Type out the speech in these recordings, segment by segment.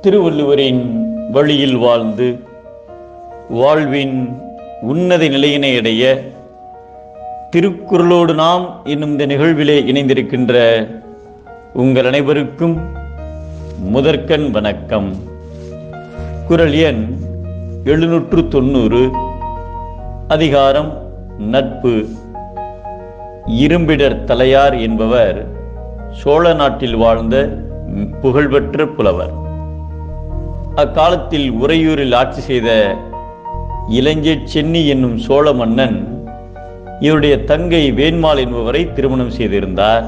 திருவள்ளுவரின் வழியில் வாழ்ந்து வாழ்வின் உன்னத நிலையினை அடைய திருக்குறளோடு நாம் என்னும் இந்த நிகழ்விலே இணைந்திருக்கின்ற உங்கள் அனைவருக்கும் முதற்கண் வணக்கம். குரல் எண் எழுநூற்று தொண்ணூறு அதிகாரம் நட்பு. இரும்பிடர் தலையார் என்பவர் சோழ நாட்டில் வாழ்ந்த புகழ்பெற்ற புலவர். அக்காலத்தில் உறையூரில் ஆட்சி செய்த இளைஞர் சென்னி என்னும் சோழ மன்னன் இவருடைய தங்கை வேண்மாள் என்பவரை திருமணம் செய்திருந்தார்.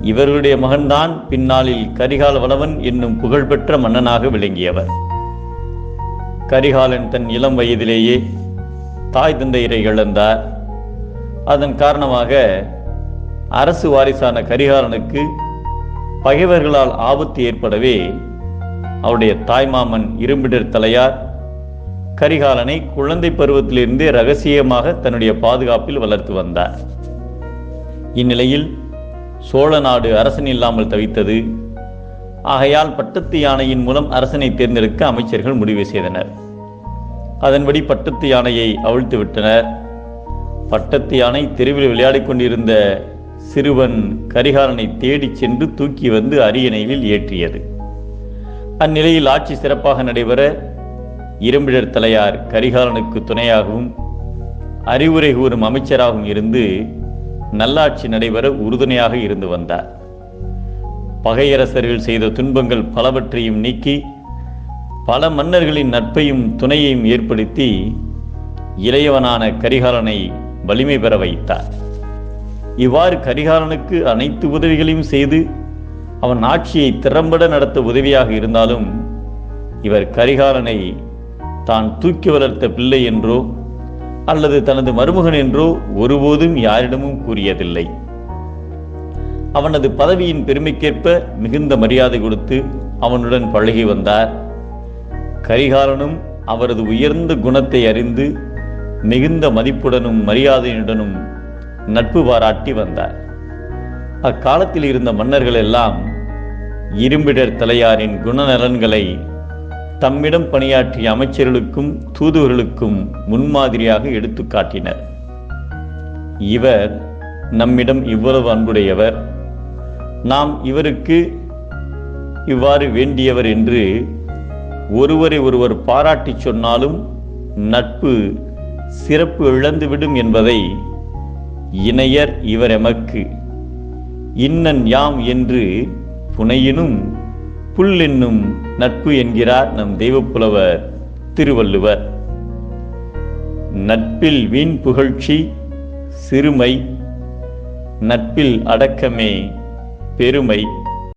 இவர்களுடைய மகன்தான் பின்னாளில் கரிகால வளவன் என்னும் புகழ்பெற்ற மன்னனாக விளங்கியவர். கரிகாலன் தன் இளம் வயதிலேயே தாய் தந்தையரை இழந்தார். அதன் காரணமாக அரசு வாரிசான கரிகாலனுக்கு பகைவர்களால் ஆபத்து ஏற்படவே அவருடைய தாய்மாமன் இரும்பிடர் தலையார் கரிகாலனை குழந்தை பருவத்திலிருந்தே ரகசியமாக தன்னுடைய பாதுகாப்பில் வளர்த்து வந்தார். இந்நிலையில் சோழ நாடு அரசன் இல்லாமல் தவித்தது. ஆகையால் பட்டத்து யானையின் மூலம் அரசனை தேர்ந்தெடுக்க அமைச்சர்கள் முடிவு செய்தனர். அதன்படி பட்டத்து யானையை அவிழ்த்து விட்டனர். பட்டத்து யானை தெருவில் விளையாடிக் கொண்டிருந்த சிறுவன் கரிகாலனை தேடிச் சென்று தூக்கி வந்து அரியணையில் ஏற்றியது. அந்நிலையில் ஆட்சி சிறப்பாக நடைபெற இரும்பிழர் தலையார் கரிகாலனுக்கு துணையாகவும் அறிவுரை கூறும் அமைச்சராகவும் இருந்து நல்லாட்சி நடைபெற உறுதுணையாக இருந்து வந்தார். பகையரசர்கள் செய்த துன்பங்கள் பலவற்றையும் நீக்கி பல மன்னர்களின் நட்பையும் துணையையும் ஏற்படுத்தி இளையவனான கரிகாலனை வலிமை பெற வைத்தார். இவ்வாறு கரிகாலனுக்கு அனைத்து உதவிகளையும் செய்து அவன் ஆட்சியை திறம்பட நடத்த உதவியாக இருந்தாலும் இவர் கரிகாலனை தான் தூக்கி வளர்த்த பிள்ளை என்றோ அல்லது தனது மருமகன் என்றோ ஒருபோதும் யாரிடமும் கூறியதில்லை. அவனது பதவியின் பெருமைக்கேற்ப மிகுந்த மரியாதை கொடுத்து அவனுடன் பழகி வந்தார். கரிகாலனும் அவரது உயர்ந்த குணத்தை அறிந்து மிகுந்த மதிப்புடனும் மரியாதையுடனும் நட்பு பாராட்டி வந்தார். அக்காலத்தில் இருந்த மன்னர்கள் எல்லாம் இரும்பிடர் தலையாரின் குணநலன்களை தம்மிடம் பணியாற்றிய அமைச்சர்களுக்கும் தூதுவர்களுக்கும் முன்மாதிரியாக எடுத்து காட்டினர். இவர் நம்மிடம் இவ்வளவு அன்புடையவர். நாம் இவருக்கு இவ்வாறு வேண்டியவர் என்று ஒருவரை ஒருவர் பாராட்டிச் சொன்னாலும் நட்பு சிறப்பு இழந்துவிடும் என்பதை இணையர் இவர் எமக்கு இன்னன் யாம் என்று புனையினும் புல் என்னும் நட்பு என்கிறார் நம் தெய்வப்புலவர் திருவள்ளுவர். நட்பில் வீண் புகழ்ச்சி சிறுமை நட்பில் அடக்கமே பெருமை.